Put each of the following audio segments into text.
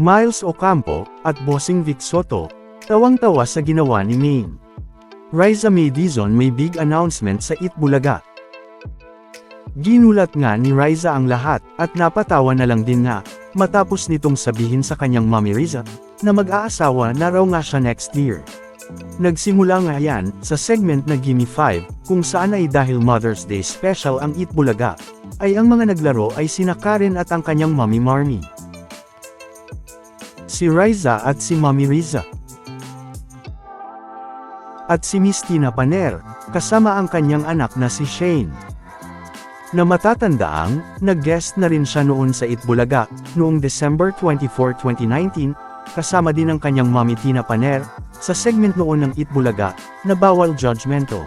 Miles Ocampo, at Bossing Vic Soto, tawang-tawa sa ginawa ni Maine. Riza May Dizon may big announcement sa Itbulaga. Ginulat nga ni Riza ang lahat, at napatawa na lang din nga, matapos nitong sabihin sa kanyang mommy Riza, na mag-aasawa na raw nga siya next year. Nagsimula nga yan, sa segment na Gimme 5, kung saan ay dahil Mother's Day special ang Itbulaga, ay ang mga naglaro ay sina Karen at ang kanyang mommy Marmy. Si Riza at si Mommy Riza. At si Miss Tina Paner, kasama ang kanyang anak na si Shane. Na matatandaang, nag-guest na rin siya noon sa Itbulaga, noong December 24, 2019, kasama din ang kanyang mommy Tina Paner, sa segment noon ng Itbulaga, na bawal judgmental.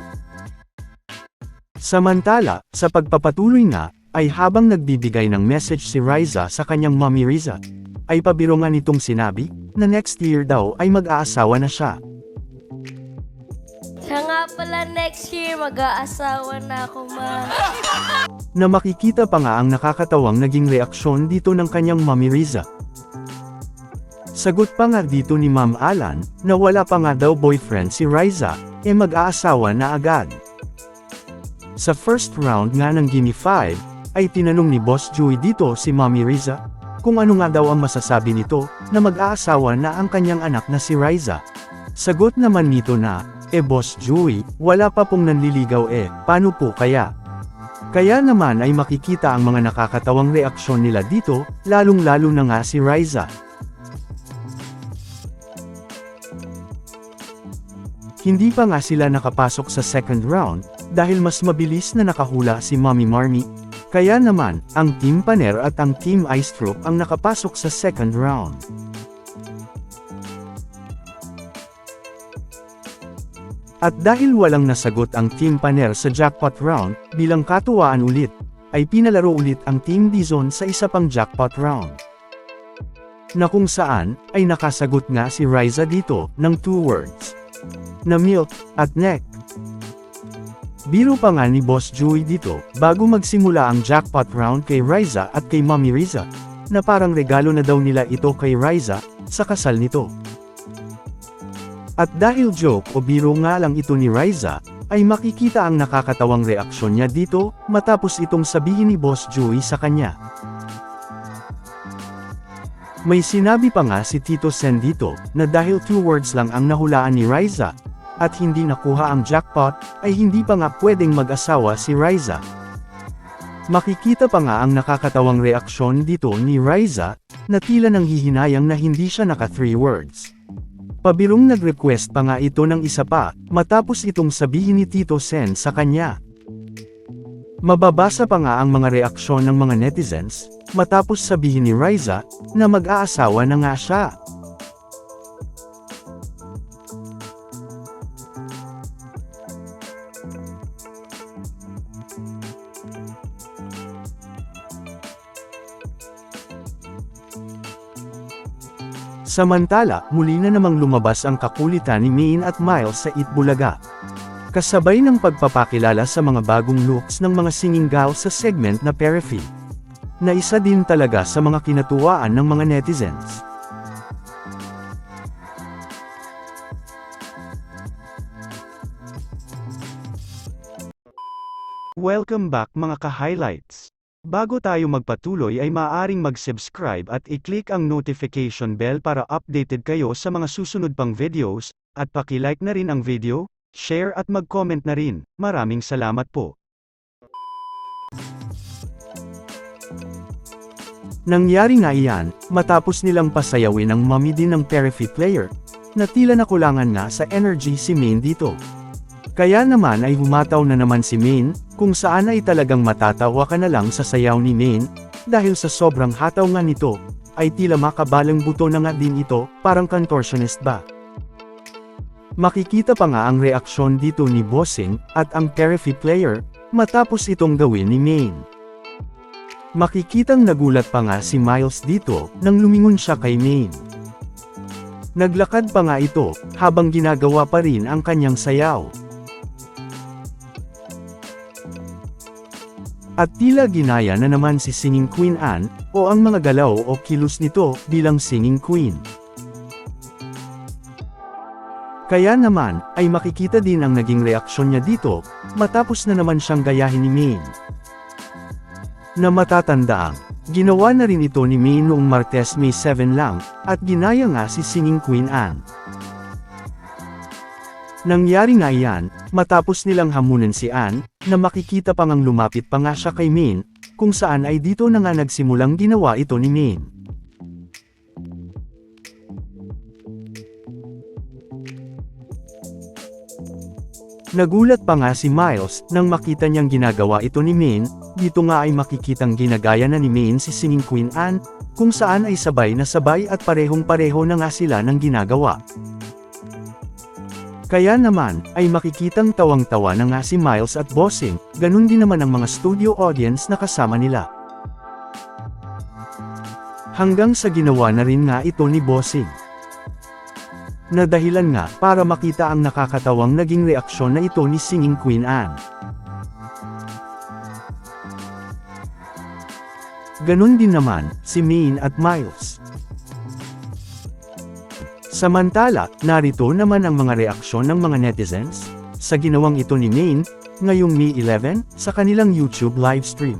Samantala, sa pagpapatuloy nga, ay habang nagbibigay ng message si Riza sa kanyang mommy Riza, ay pabiro nga nitong sinabi, na next year daw ay mag-aasawa na siya. Siya nga pala next year, mag-aasawa na ako, ma. Na makikita pa nga ang nakakatawang naging reaksyon dito ng kanyang mommy Riza. Sagot pa nga dito ni Ma'am Alan, na wala pa nga daw boyfriend si Riza, e mag-aasawa na agad. Sa first round nga ng Gimme 5, ay tinanong ni Boss Joey dito si Mommy Riza, kung ano nga daw ang masasabi nito, na mag-aasawa na ang kanyang anak na si Riza. Sagot naman nito na, eh Boss Joey, wala pa pong nanliligaw eh, paano po kaya? Kaya naman ay makikita ang mga nakakatawang reaksyon nila dito, lalong-lalo na nga si Riza. Hindi pa nga sila nakapasok sa second round, dahil mas mabilis na nakahula si Mommy Marmy, kaya naman, ang Team Paner at ang Team Ice Troop ang nakapasok sa second round. At dahil walang nasagot ang Team Paner sa jackpot round, bilang katuwaan ulit, ay pinalaro ulit ang Team Dizon sa isa pang jackpot round. Na kung saan, ay nakasagot nga si Riza dito, ng two words. Na milk, at neck. Biro pa nga ni Boss Joey dito, bago magsimula ang jackpot round kay Riza at kay Mommy Riza, na parang regalo na daw nila ito kay Riza, sa kasal nito. At dahil joke o biro nga lang ito ni Riza, ay makikita ang nakakatawang reaksyon niya dito, matapos itong sabihin ni Boss Joey sa kanya. May sinabi pa nga si Tito Sen dito, na dahil two words lang ang nahulaan ni Riza, at hindi nakuha ang jackpot, ay hindi pa nga pwedeng mag-asawa si Riza. Makikita pa nga ang nakakatawang reaksyon dito ni Riza, na tila nang hihinayang na hindi siya naka three words. Pabirong nag-request pa nga ito ng isa pa, matapos itong sabihin ni Tito Sen sa kanya. Mababasa pa nga ang mga reaksyon ng mga netizens, matapos sabihin ni Riza, na mag-aasawa na nga siya. Samantala, muli na namang lumabas ang kakulitan ni Maine at Miles sa Itbulaga. Kasabay ng pagpapakilala sa mga bagong looks ng mga singing gals sa segment na Perifee. Na isa din talaga sa mga kinatuwaan ng mga netizens. Welcome back mga ka-highlights. Bago tayo magpatuloy ay maaaring mag-subscribe at i-click ang notification bell para updated kayo sa mga susunod pang videos, at paki-like na rin ang video, share at mag-comment na rin. Maraming salamat po. Nangyari nga iyan, matapos nilang pasayawin ang mommy din ng Perifee player, na tila nakulangan nga sa energy si Main dito. Kaya naman ay humataw na naman si Main, kung saan ay talagang matatawa ka na lang sa sayaw ni Main, dahil sa sobrang hataw nga nito, ay tila makabalang buto na nga din ito, parang contortionist ba. Makikita pa nga ang reaksyon dito ni Bossing, at ang Perifee player, matapos itong gawin ni Main. Makikitang nagulat pa nga si Miles dito, nang lumingon siya kay Main. Naglakad pa nga ito, habang ginagawa pa rin ang kanyang sayaw. At tila ginaya na naman si Singing Queen Anne, o ang mga galaw o kilos nito bilang Singing Queen. Kaya naman, ay makikita din ang naging reaksyon niya dito, matapos na naman siyang gayahin ni Maine. Na matatandaang, ginawa na rin ito ni Maine noong Martes May 7 lang, at ginaya nga si Singing Queen Anne. Nangyari nga iyan, matapos nilang hamunan si Anne, na makikita pang ang lumapit pa nga siya kay Maine, kung saan ay dito na nga nagsimulang ginawa ito ni Maine. Nagulat pa nga si Miles nang makita niyang ginagawa ito ni Maine, dito nga ay makikitang ginagaya na ni Maine si Singing Queen Anne, kung saan ay sabay na sabay at parehong pareho na nga sila ng ginagawa. Kaya naman, ay makikitang tawang-tawa na nga si Miles at Bossing, ganun din naman ang mga studio audience na kasama nila. Hanggang sa ginawa na rin nga ito ni Bossing. Na dahilan nga para makita ang nakakatawang naging reaksyon na ito ni Singing Queen Anne. Ganun din naman, si Maine at Miles. Samantala, narito naman ang mga reaksyon ng mga netizens, sa ginawang ito ni Maine, ngayong May 11, sa kanilang YouTube livestream.